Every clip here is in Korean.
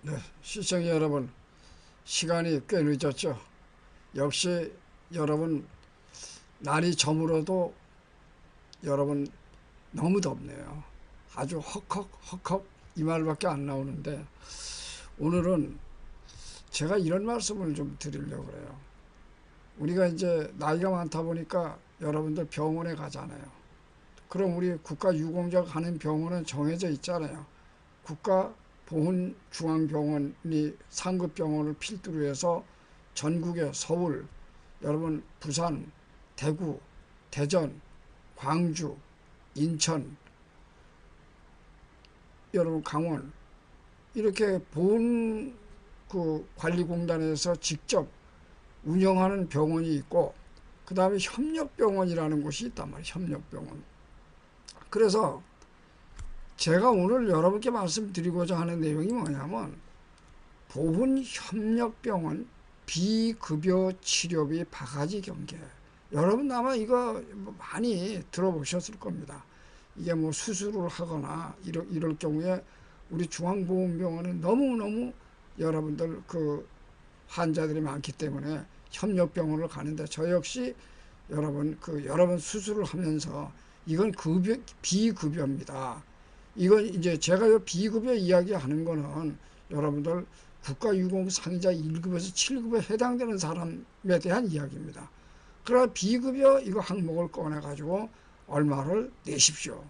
네, 시청자 여러분, 시간이 꽤 늦었죠. 역시 여러분, 날이 저물어도 여러분 너무 덥네요. 아주 헉헉 헉헉 이 말밖에 안 나오는데 오늘은 제가 이런 말씀을 좀 드리려고 그래요. 우리가 이제 나이가 많다 보니까 여러분들 병원에 가잖아요. 그럼 우리 국가유공자 가는 병원은 정해져 있잖아요. 국가 보훈중앙병원이 상급병원을 필두로 해서 전국에 서울, 여러분 부산, 대구, 대전, 광주, 인천, 여러분 강원 이렇게 보훈 그 관리공단에서 직접 운영하는 병원이 있고 그 다음에 협력병원이라는 곳이 있단 말이에요. 협력병원. 그래서 제가 오늘 여러분께 말씀드리고자 하는 내용이 뭐냐면 보훈협력병원 비급여 치료비 바가지 경계. 여러분 아마 이거 뭐 많이 들어보셨을 겁니다. 이게 뭐 수술을 하거나 이럴, 이럴 경우에 우리 중앙보훈병원은 너무너무 여러분들 그 환자들이 많기 때문에 협력병원을 가는데 저 역시 여러분 그 여러분 수술을 하면서 이건 급여 비급여입니다. 이건 이제 제가 요 비급여 이야기하는 거는 여러분들 국가유공 상위자 1급에서 7급에 해당되는 사람에 대한 이야기입니다. 그러나 비급여 이거 항목을 꺼내 가지고 얼마를 내십시오.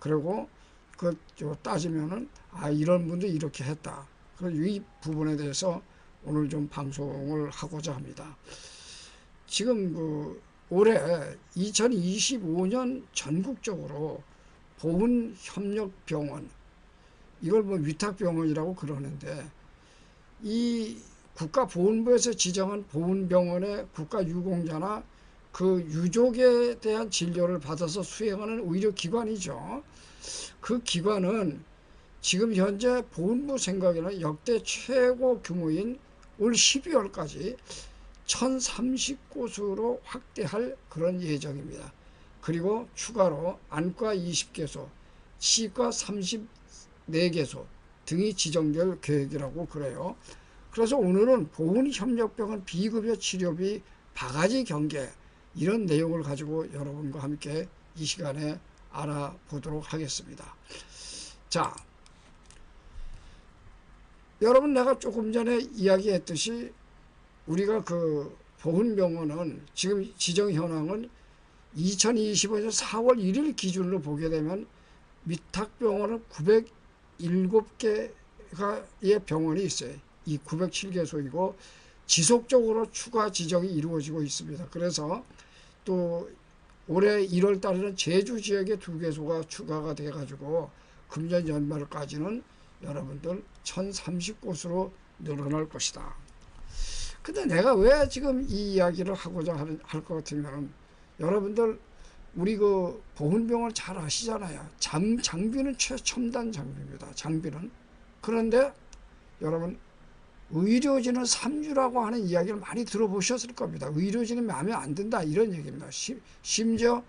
그리고 그 따지면은 아 이런 분도 이렇게 했다. 그래서 이 부분에 대해서 오늘 좀 방송을 하고자 합니다. 지금 그 올해 2025년 전국적으로 보훈협력병원 이걸 뭐 위탁병원이라고 그러는데 이 국가보훈부에서 지정한 보훈병원의 국가유공자나 그 유족에 대한 진료를 받아서 수행하는 의료기관이죠. 그 기관은 지금 현재 보훈부 생각에는 역대 최고 규모인 올 12월까지 1030곳으로 확대할 그런 예정입니다. 그리고 추가로 안과 20개소, 치과 34개소 등이 지정될 계획이라고 그래요. 그래서 오늘은 보훈협력병원 비급여 치료비 바가지 경계 이런 내용을 가지고 여러분과 함께 이 시간에 알아보도록 하겠습니다. 자, 여러분 내가 조금 전에 이야기했듯이 우리가 그 보훈병원은 지금 지정 현황은 2025년 4월 1일 기준으로 보게 되면 위탁병원은 907개의 병원이 있어요. 이 907개소이고 지속적으로 추가 지정이 이루어지고 있습니다. 그래서 또 올해 1월 달에는 제주 지역에 두 개소가 추가가 돼 가지고 금년 연말까지는 여러분들 1030곳으로 늘어날 것이다. 근데 내가 왜 지금 이 이야기를 하고자 할것 같으면 여러분들 우리 그 보훈병원 잘 아시잖아요. 장, 장비는 최첨단 장비입니다. 장비는. 그런데 여러분 의료진은 3주라고 하는 이야기를 많이 들어보셨을 겁니다. 의료진은 마음에 안 든다 이런 얘기입니다. 시, 심지어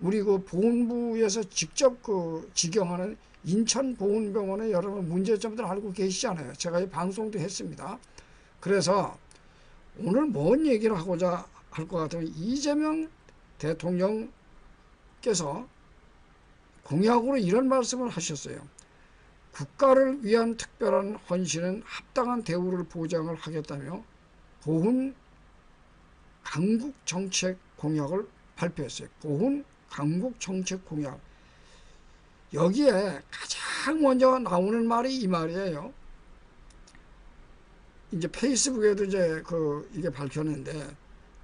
우리 그 보훈부에서 직접 그 직영하는 인천보훈병원에 여러분 문제점들 알고 계시잖아요. 제가 이 방송도 했습니다. 그래서 오늘 뭔 얘기를 하고자 할 것 같으면 이재명 대통령께서 공약으로 이런 말씀을 하셨어요. 국가를 위한 특별한 헌신은 합당한 대우를 보장을 하겠다며 보훈 강국 정책 공약을 발표했어요. 보훈 강국 정책 공약. 여기에 가장 먼저 나오는 말이 이 말이에요. 이제 페이스북에도 이제 그 이게 밝혔는데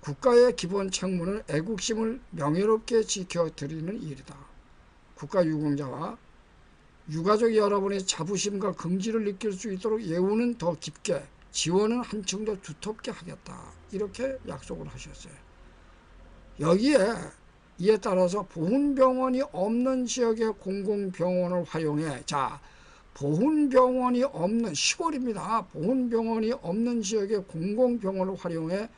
국가의 기본 책무는 애국심을 명예롭게 지켜드리는 일이다. 국가 유공자와 유가족 여러분의 자부심과 긍지를 느낄 수 있도록 예우는 더 깊게 지원은 한층 더 두텁게 하겠다. 이렇게 약속을 하셨어요. 여기에 이에 따라서 보훈병원이 없는 지역의 공공병원을 활용해 자 보훈병원이 없는 시골입니다. 보훈병원이 없는 지역의 공공병원을 활용해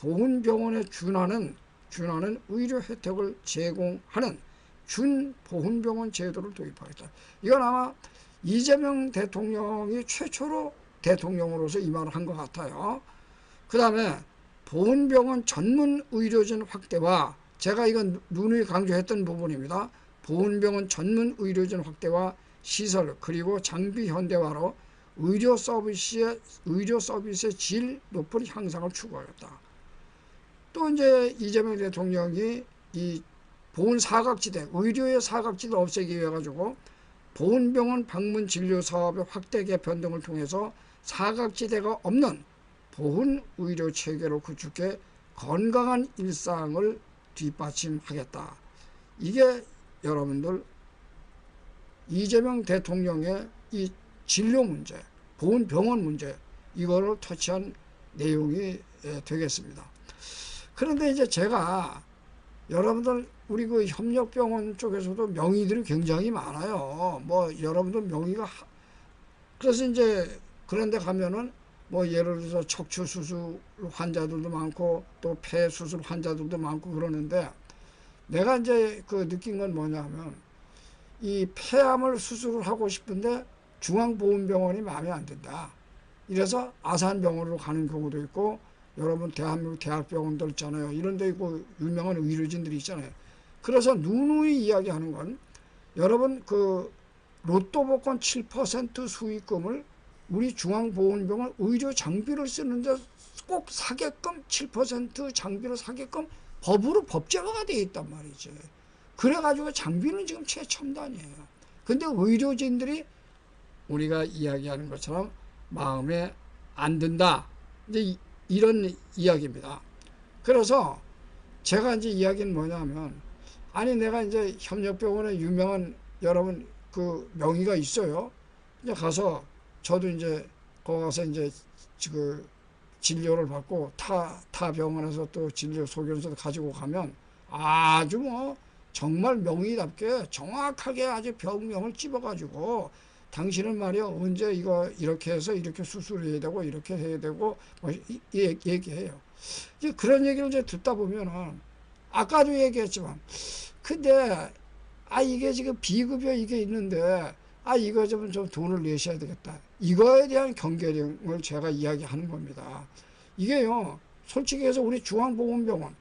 보훈병원에 준하는 준하는 의료 혜택을 제공하는 준보훈병원 제도를 도입하겠다. 이건 아마 이재명 대통령이 최초로 대통령으로서 이 말을 한 것 같아요. 그 다음에 보훈병원 전문 의료진 확대와 제가 이건 누누이 강조했던 부분입니다. 보훈병원 전문 의료진 확대와 시설 그리고 장비 현대화로 의료 서비스의 의료 서비스의 질 높은 향상을 추구하였다. 또 이제 이재명 대통령이 이 보훈 사각지대 의료의 사각지대를 없애기 위해 가지고 보훈병원 방문 진료 사업의 확대 개편 등을 통해서 사각지대가 없는 보훈 의료 체계로 구축해 건강한 일상을 뒷받침하겠다. 이게 여러분들 이재명 대통령의 이 진료 문제, 보훈 병원 문제 이거를 터치한 내용이 예, 되겠습니다. 그런데 이제 제가 여러분들 우리 그 협력병원 쪽에서도 명의들이 굉장히 많아요. 뭐 여러분들 명의가 하- 그래서 이제 그런데 가면은 뭐 예를 들어서 척추 수술 환자들도 많고 또 폐 수술 환자들도 많고 그러는데 내가 이제 그 느낀 건 뭐냐면 이 폐암을 수술을 하고 싶은데 중앙보훈병원이 마음에 안 든다. 이래서 아산병원으로 가는 경우도 있고 여러분 대한민국 대학병원들 있잖아요. 이런 데 있고 유명한 의료진들이 있잖아요. 그래서 누누이 이야기하는 건 여러분 그 로또 복권 7% 수익금을 우리 중앙보훈병원 의료 장비를 쓰는데 꼭 사게끔 7% 장비를 사게끔 법으로 법제화가 되어 있단 말이죠. 그래가지고 장비는 지금 최첨단이에요. 근데 의료진들이 우리가 이야기하는 것처럼 마음에 안 든다. 이제 이- 이런 이야기입니다. 그래서 제가 이제 이야기는 뭐냐면 아니 내가 이제 협력병원에 유명한 여러분 그 명의가 있어요. 이제 가서 저도 이제 거기 가서 이제 그 진료를 받고 타, 타 병원에서 또 진료 소견서도 가지고 가면 아주 뭐 정말 명의답게 정확하게 아주 병명을 찝어가지고 당신은 말이야 언제 이거 이렇게 해서 이렇게 수술해야 되고 이렇게 해야 되고 뭐 얘기해요. 이제 그런 얘기를 이제 듣다 보면은 아까도 얘기했지만 근데 아 이게 지금 비급여 이게 있는데 아 이거 좀, 좀 돈을 내셔야 되겠다. 이거에 대한 경계령을 제가 이야기하는 겁니다. 이게요 솔직히 해서 우리 중앙보건병원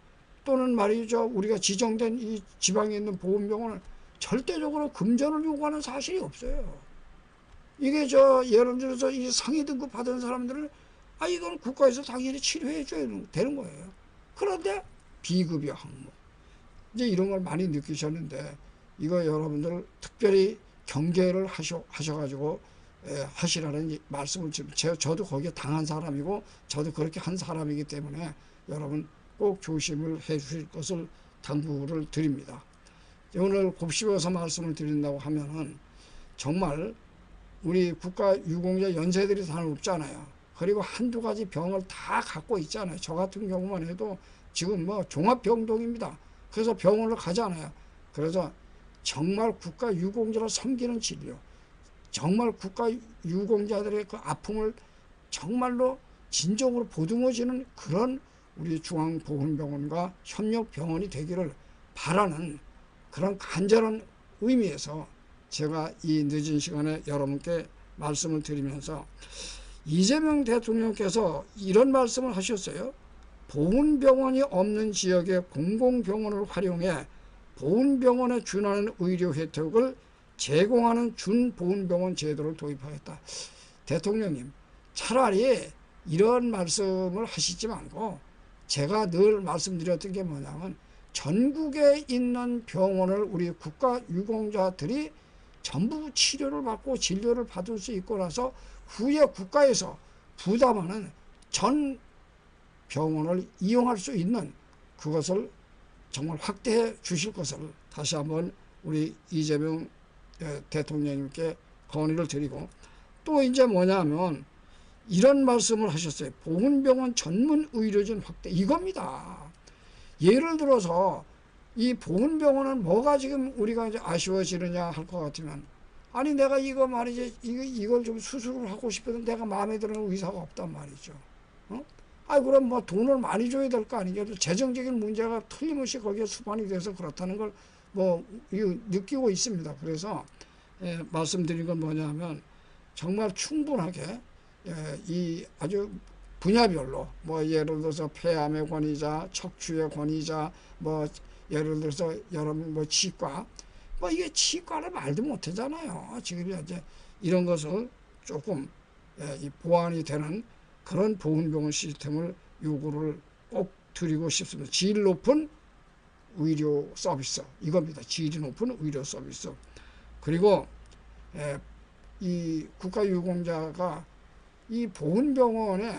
또는 말이죠 우리가 지정된 이 지방에 있는 보건병원은 절대적으로 금전을 요구하는 사실이 없어요. 이게 저 예를 들어서 이 상위 등급 받은 사람들은 아 이건 국가에서 당연히 치료해 줘야 되는 거예요. 그런데 비급여 항목 이제 이런 걸 많이 느끼셨는데 이거 여러분들 특별히 경계를 하셔 하셔가지고 에, 하시라는 이 말씀을 지금 제, 저도 거기에 당한 사람이고 저도 그렇게 한 사람이기 때문에 여러분 꼭 조심을 해 주실 것을 당부를 드립니다. 오늘 곱씹어서 말씀을 드린다고 하면은 정말 우리 국가 유공자 연세들이 다 없잖아요. 그리고 한두 가지 병을 다 갖고 있잖아요. 저 같은 경우만 해도 지금 뭐 종합병동입니다. 그래서 병원을 가잖아요. 그래서 정말 국가 유공자를 섬기는 진료, 정말 국가 유공자들의 그 아픔을 정말로 진정으로 보듬어지는 그런 우리 중앙보건병원과 협력병원이 되기를 바라는 그런 간절한 의미에서 제가 이 늦은 시간에 여러분께 말씀을 드리면서 이재명 대통령께서 이런 말씀을 하셨어요. 보훈병원이 없는 지역의 공공병원을 활용해 보훈병원에 준하는 의료 혜택을 제공하는 준보훈병원 제도를 도입하겠다. 대통령님, 차라리 이런 말씀을 하시지 말고 제가 늘 말씀드렸던 게 뭐냐면 전국에 있는 병원을 우리 국가 유공자들이 전부 치료를 받고 진료를 받을 수 있고 나서 후에 국가에서 부담하는 전 병원을 이용할 수 있는 그것을 정말 확대해 주실 것을 다시 한번 우리 이재명 예, 대통령님께 건의를 드리고 또 이제 뭐냐면 이런 말씀을 하셨어요. 보훈병원 전문 의료진 확대 이겁니다. 예를 들어서 이 보훈병원은 뭐가 지금 우리가 이제 아쉬워지느냐 할 것 같으면 아니 내가 이거 말이지 이거 이걸 좀 수술을 하고 싶은데 내가 마음에 드는 의사가 없단 말이죠. 어? 아 그럼 뭐 돈을 많이 줘야 될 거 아니겠어? 재정적인 문제가 틀림없이 거기에 수반이 돼서 그렇다는 걸 뭐 느끼고 있습니다. 그래서 예, 말씀드린 건 뭐냐면 정말 충분하게 예, 이 아주 분야별로 뭐 예를 들어서 폐암의 권위자, 척추의 권위자, 뭐 예를 들어서 여러분 뭐 치과 뭐 이게 치과를 말도 못하잖아요. 지금 이제 이런 것을 조금 예, 이 보완이 되는 그런 보건병원 시스템을 요구를 꼭 드리고 싶습니다. 질 높은 의료 서비스 이겁니다. 질이 높은 의료 서비스 그리고 예, 이 국가유공자가 이 보건병원에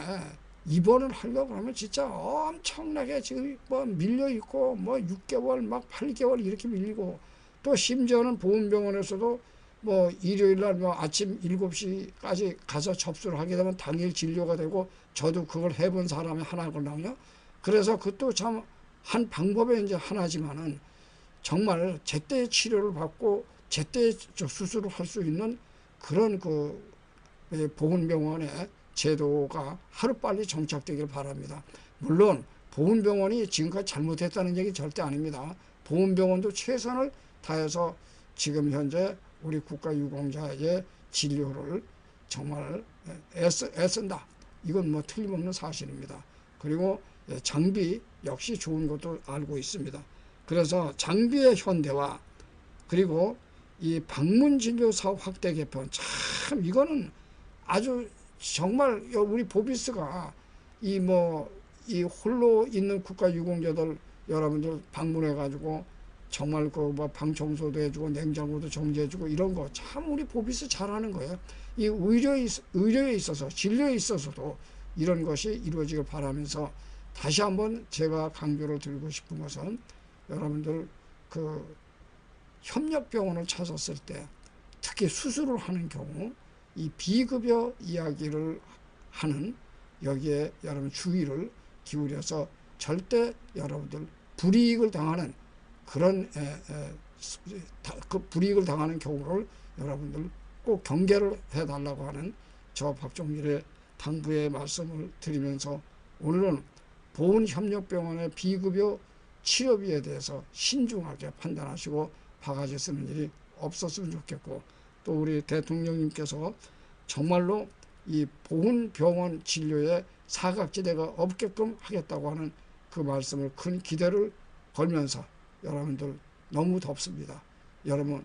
입원을 하려고 하면 진짜 엄청나게 지금 뭐 밀려 있고 뭐 6개월 막 8개월 이렇게 밀리고 또 심지어는 보건병원에서도 뭐 일요일 날 뭐 아침 7시까지 가서 접수를 하게 되면 당일 진료가 되고 저도 그걸 해본 사람이 하나거든요. 그래서 그것도 참 한 방법의 이제 하나지만은 정말 제때 치료를 받고 제때 수술을 할 수 있는 그런 그 보건병원의 제도가 하루빨리 정착되길 바랍니다. 물론 보건병원이 지금까지 잘못했다는 얘기 절대 아닙니다. 보건병원도 최선을 다해서 지금 현재 우리 국가유공자의 진료를 정말 애쓰, 애쓴다. 이건 뭐 틀림없는 사실입니다. 그리고 장비 역시 좋은 것도 알고 있습니다. 그래서 장비의 현대화 그리고 이 방문 진료 사업 확대 개편 참 이거는 아주 정말 우리 보비스가 이 뭐 이 홀로 있는 국가 유공자들 여러분들 방문해 가지고 정말 그뭐방 청소도 해주고 냉장고도 정지해주고 이런 거 참 우리 보비스 잘하는 거예요. 이 의료에, 의료에 있어서 진료에 있어서도 이런 것이 이루어지길 바라면서 다시 한번 제가 강조를 드리고 싶은 것은 여러분들 그 협력병원을 찾았을 때 특히 수술을 하는 경우 이 비급여 이야기를 하는 여기에 여러분 주의를 기울여서 절대 여러분들 불이익을 당하는 그런 에, 에, 그 불이익을 당하는 경우를 여러분들 꼭 경계를 해달라고 하는 저 박종길의 당부의 말씀을 드리면서 오늘은 보훈협력병원의 비급여 치료비에 대해서 신중하게 판단하시고 바가지 쓰는 일이 없었으면 좋겠고 또 우리 대통령님께서 정말로 이 보훈병원 진료에 사각지대가 없게끔 하겠다고 하는 그 말씀을 큰 기대를 걸면서 여러분들 너무 덥습니다. 여러분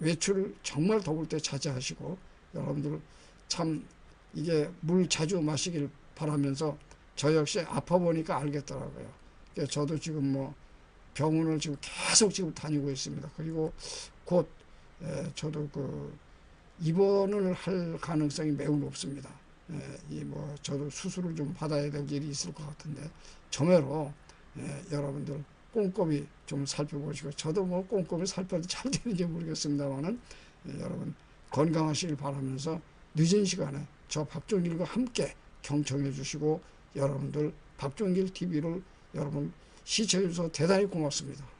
외출 정말 더울 때 자제하시고 여러분들 참 이게 물 자주 마시길 바라면서 저 역시 아파 보니까 알겠더라고요. 저도 지금 뭐 병원을 지금 계속 지금 다니고 있습니다. 그리고 곧 저도 그 입원을 할 가능성이 매우 높습니다. 이뭐 저도 수술을 좀 받아야 될 일이 있을 것 같은데 정외로 여러분들 꼼꼼히 좀 살펴보시고 저도 뭐 꼼꼼히 살펴도 잘 되는지 모르겠습니다만은 여러분 건강하시길 바라면서 늦은 시간에 저 박종길과 함께 경청해 주시고 여러분들 박종길 TV를 여러분 시청해 주셔서 대단히 고맙습니다.